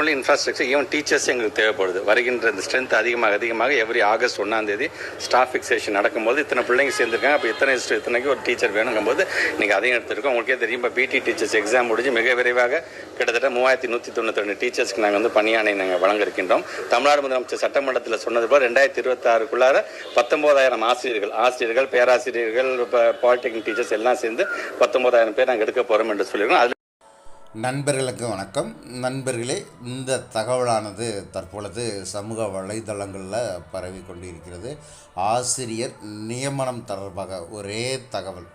Only infrastructure even teachers எங்களுக்கு தேவைப்படுது. வருகின்ற இந்த ஸ்ட்ரென்த் அதிகமாக அதிகமாக எவ்ரி ஆகஸ்ட் ஒன்றாம் தேதி ஸ்டாஃப் ஃபிக்சேஷன் நடக்கும்போது இத்தனை பிள்ளைங்க சேர்ந்துருக்காங்க. அப்போ இத்தனை இத்தனைக்கு ஒரு டீச்சர் வேணுங்கும்போது நீங்கள் அதையும் எடுத்துருக்கோம். உங்களுக்கே தெரியும் இப்போ பிடி டீச்சர்ஸ் எக்ஸாம் முடிஞ்சு மிக விரைவாக கிட்டத்தட்ட மூவாயிரத்தி நூற்றி தொண்ணூற்றி ரெண்டு டீச்சர்ஸ்க்கு நாங்கள் வந்து பணியானை நாங்கள் வழங்கிருக்கின்றோம் தமிழ்நாடு முதலமைச்சர் சட்டமன்றத்தில் சொன்னது போல் ரெண்டாயிரத்தி இருபத்தாறுக்குள்ளார பத்தொம்போதாயிரம் ஆசிரியர்கள் ஆசிரியர்கள் பேராசிரியர்கள் இப்போ பாலிடெக்னிக் டீச்சர்ஸ் எல்லாம் சேர்ந்து பத்தொம்போதாயிரம் பேர் நாங்கள் எடுக்க போகிறோம் என்று சொல்லியிருக்கோம். அதில் நண்பர்களுக்கு வணக்கம். நண்பர்களே இந்த தகவலானது தற்பொழுது சமூக வலைதளங்களில் பரவி கொண்டிருக்கிறது. ஆசிரியர் நியமனம் தொடர்பாக ஒரே தகவல்.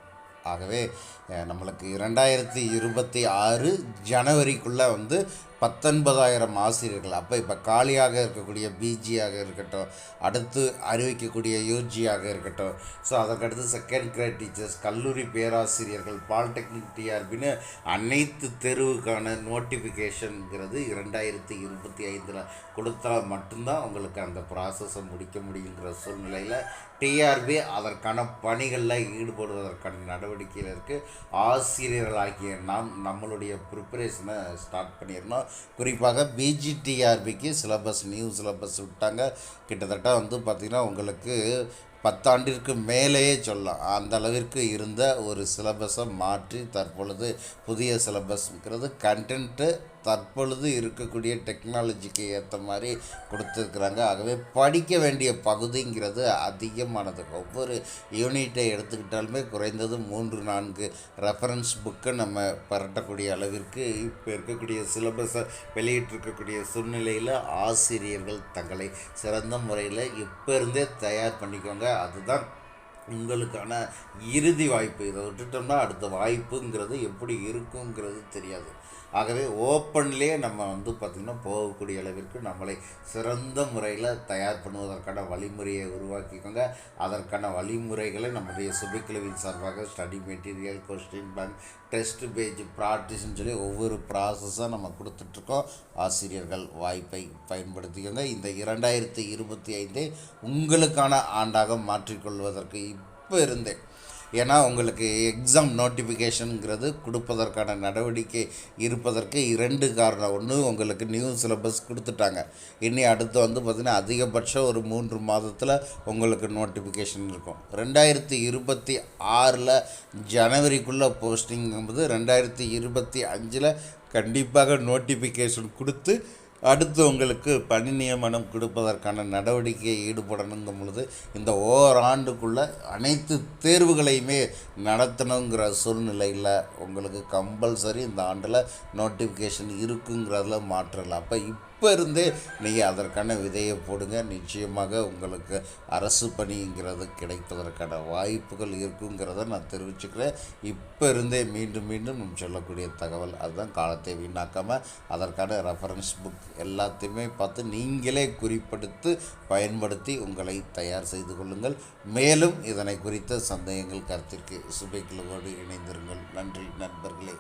ஆகவே நம்மளுக்கு இரண்டாயிரத்தி இருபத்தி ஆறு ஜனவரிக்குள்ளே வந்து பத்தொன்பதாயிரம் ஆசிரியர்கள். அப்போ இப்போ காலியாக இருக்கக்கூடிய பிஜியாக இருக்கட்டும் அடுத்து அறிவிக்கக்கூடிய யூஜியாக இருக்கட்டும். ஸோ அதற்கடுத்து செகண்ட் கிரேட் டீச்சர்ஸ் கல்லூரி பேராசிரியர்கள் பாலிடெக்னிக் டிஆர்பின்னு அனைத்து தேர்வுக்கான நோட்டிஃபிகேஷனுங்கிறது இரண்டாயிரத்தி இருபத்தி ஐந்தில் கொடுத்தா மட்டும்தான் உங்களுக்கு அந்த ப்ராசஸை முடிக்க முடியுங்கிற சூழ்நிலையில் டிஆர்பி அதற்கான பணிகளில் ஈடுபடுவதற்கான நடவடிக்கையில் இருக்குது ஆசிரியர்களாகிய நாம் நம்மளுடைய ப்ரிப்பரேஷனை ஸ்டார்ட் பண்ணிடணும். குறிப்பாக பிஜிடிஆர்பிக்கு சிலபஸ் நியூ சிலபஸ் விட்டாங்க. கிட்டத்தட்ட வந்து பார்த்திங்கன்னா உங்களுக்கு பத்தாண்டிற்கு மேலேயே சொல்லலாம். அந்த அளவிற்கு இருந்த ஒரு சிலபஸை மாற்றி தற்பொழுது புதிய சிலபஸ்ங்கிறது கண்டென்ட்டு தற்பொழுது இருக்கக்கூடிய டெக்னாலஜிக்கு ஏற்ற மாதிரி கொடுத்துருக்குறாங்க. ஆகவே படிக்க வேண்டிய பகுதிங்கிறது அதிகமானது. ஒவ்வொரு யூனிட்டை எடுத்துக்கிட்டாலுமே குறைந்தது மூன்று நான்கு ரெஃபரன்ஸ் புக்கை நம்ம பரட்டக்கூடிய அளவிற்கு இப்போ இருக்கக்கூடிய சிலபஸை வெளியிட்டிருக்கக்கூடிய சூழ்நிலையில் ஆசிரியர்கள் தங்களை சிறந்த முறையில் இப்போ இருந்தே தயார் பண்ணிக்கோங்க. அதுதான் உங்களுக்கான இறுதி வாய்ப்பு. இதை விட்டுட்டோம்னா அடுத்த வாய்ப்புங்கிறது எப்படி இருக்குங்கிறது தெரியாது. ஆகவே ஓப்பன்லேயே நம்ம வந்து பார்த்திங்கன்னா போகக்கூடிய அளவிற்கு நம்மளை சிறந்த முறையில் தயார் பண்ணுவதற்கான வழிமுறையை உருவாக்கிக்கோங்க. அதற்கான வழிமுறைகளை நம்முடைய சுபிக்கிழவின் சார்பாக study material question bank test page ப்ராக்டிஸ்னு சொல்லி ஒவ்வொரு ப்ராசஸாக நம்ம கொடுத்துட்ருக்கோம். ஆசிரியர்கள் வாய்ப்பை பயன்படுத்திக்கோங்க. இந்த இரண்டாயிரத்தி இருபத்தி ஐந்தை உங்களுக்கான ஆண்டாக மாற்றிக்கொள்வதற்கு இப்போ இருந்தேன் ஏன்னா உங்களுக்கு எக்ஸாம் நோட்டிஃபிகேஷனுங்கிறது கொடுப்பதற்கான நடவடிக்கை இருப்பதற்கு இரண்டு காரணம். ஒன்று உங்களுக்கு நியூ சிலபஸ் கொடுத்துட்டாங்க. இனி அடுத்து வந்து பார்த்திங்கன்னா அதிகபட்சம் ஒரு மூன்று மாதத்தில் உங்களுக்கு நோட்டிஃபிகேஷன் இருக்கும். ரெண்டாயிரத்தி இருபத்தி ஆறில் ஜனவரிக்குள்ளே போஸ்டிங்கும்போது ரெண்டாயிரத்தி இருபத்தி அஞ்சில் கண்டிப்பாக நோட்டிஃபிகேஷன் கொடுத்து அடுத்து உங்களுக்கு பணி நியமனம் கொடுப்பதற்கான நடவடிக்கையை ஈடுபடணுங்கும் பொழுது இந்த ஓராண்டுக்குள்ளே அனைத்து தேர்வுகளையுமே நடத்தணுங்கிற சூழ்நிலையில் உங்களுக்கு கம்பல்சரி இந்த ஆண்டில் நோட்டிஃபிகேஷன் இருக்குங்கிறதுல மாற்றம் இல்லை அப்போ இப்போ இருந்தே நீங்கள் அதற்கான விதையை போடுங்க. நிச்சயமாக உங்களுக்கு அரசு பணிங்கிறது கிடைப்பதற்கான வாய்ப்புகள் இருக்குங்கிறத நான் தெரிவிச்சுக்கிறேன். இப்போ இருந்தே மீண்டும் மீண்டும் நம்ம சொல்லக்கூடிய தகவல் அதுதான். காலத்தை வீணாக்காமல் அதற்கான ரெஃபரன்ஸ் புக் எல்லாத்தையுமே பார்த்து நீங்களே குறிப்படுத்து பயன்படுத்தி உங்களை தயார் செய்து கொள்ளுங்கள். மேலும் இதனை குறித்த சந்தேகங்கள் கருத்திற்கு சுபைக்குழுவோடு இணைந்திருங்கள். நன்றி நண்பர்களே.